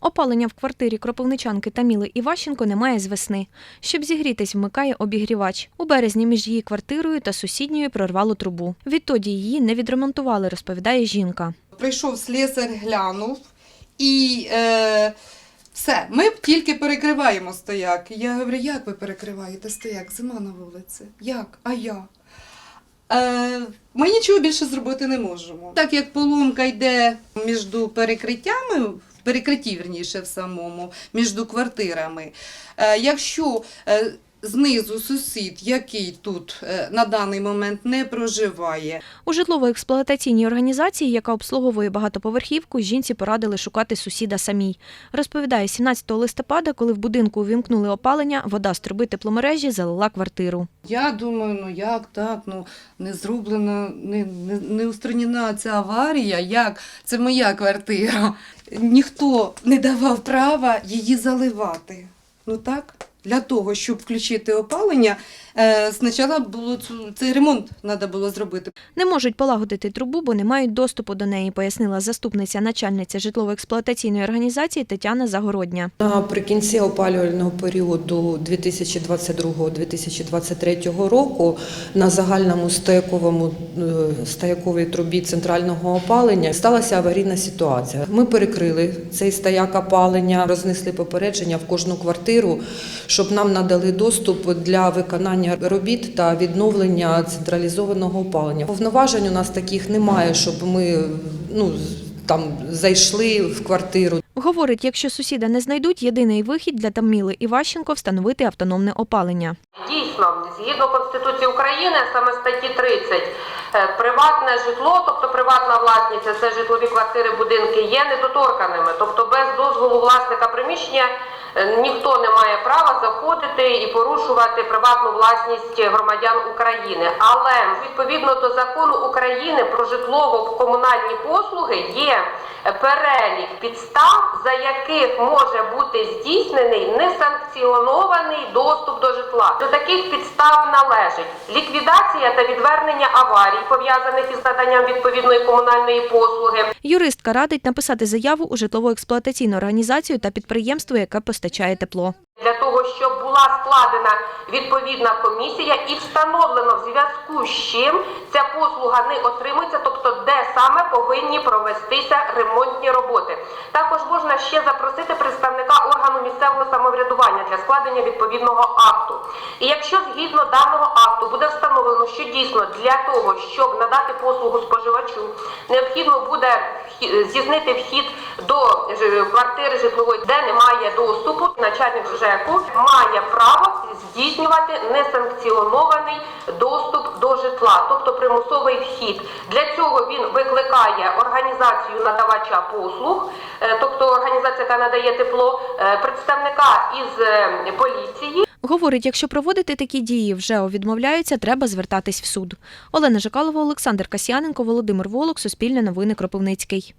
Опалення в квартирі кропивничанки Таміли Іващенко немає з весни. Щоб зігрітись, вмикає обігрівач. У березні між її квартирою та сусідньою прорвало трубу. Відтоді її не відремонтували, розповідає жінка. Прийшов слесар, глянув і е, все, ми тільки перекриваємо стояк. Я говорю, як ви перекриваєте стояк? Зима на вулиці. Як? А я? Е, ми нічого більше зробити не можемо. Так як поломка йде між перекриттями, в перекритті, верніше, в самому, між квартирами. Е, якщо е, знизу сусід, який тут е, на даний момент не проживає, У житлово-експлуатаційній організації, яка обслуговує багатоповерхівку, жінці порадили шукати сусіда самій. Розповідає, 17 листопада, коли в будинку увімкнули опалення, вода з труби тепломережі залила квартиру. Я думаю, ну як так? Ну не зроблена, не, не, не устранена ця аварія. Як це моя квартира? Ніхто не давав права її заливати. Ну так, для того, щоб включити опалення, спочатку було цю- цей ремонт треба було зробити. Не можуть полагодити трубу, бо не мають доступу до неї, пояснила заступниця начальниця житлово-експлуатаційної організації Тетяна Загородня. Наприкінці опалювального періоду 2022-2023 року на загальному стояковому е, стояковій трубі центрального опалення сталася аварійна ситуація. Ми перекрили цей стояк опалення, рознесли попередження в кожну квартиру, щоб нам надали доступ для виконання робіт та відновлення централізованого опалення. Повноважень у нас таких немає, щоб ми ну там зайшли в квартиру. Говорить, якщо сусіда не знайдуть, єдиний вихід для Таміли Іващенко встановити автономне опалення. Дійсно, згідно Конституції України, саме статті 30, е, приватне житло, тобто приватна власність, це житлові квартири, будинки, є недоторканими. Тобто без дозволу власника приміщення ніхто не має права заходити і порушувати приватну власність громадян України. Але відповідно до закону України про житлово-комунальні послуги є е, перелік підстав, за яких може бути здійснений несанкціонований доступ до житла. До таких підстав належить ліквідація та відвернення аварій, пов'язаних із наданням відповідної комунальної послуги, Юристка радить написати заяву у житлово-експлуатаційну організацію та підприємство, яке постачає тепло. для того, щоб була складена відповідна комісія і встановлено в зв'язку з чим ця послуга не отримується, тобто де саме повинні провестися ремонтні роботи. Також можна ще запросити представника органу місцевого самоврядування для складення відповідного акту. І якщо згідно даного акту буде дійсно для того, щоб надати послугу споживачу, необхідно буде здійснити вхід до квартири житлової, де немає доступу, начальник ЖЕКу має право здійснювати несанкціонований доступ до житла, тобто примусовий вхід. Для цього він викликає організацію надавача послуг, е, тобто організація, яка надає тепло, е, представника із е, поліції. Говорить, якщо проводити такі дії вже відмовляються, треба звертатись в суд. Олена Жикалова, Олександр Касьяненко, Володимир Волок, Суспільне новини Кропивницький.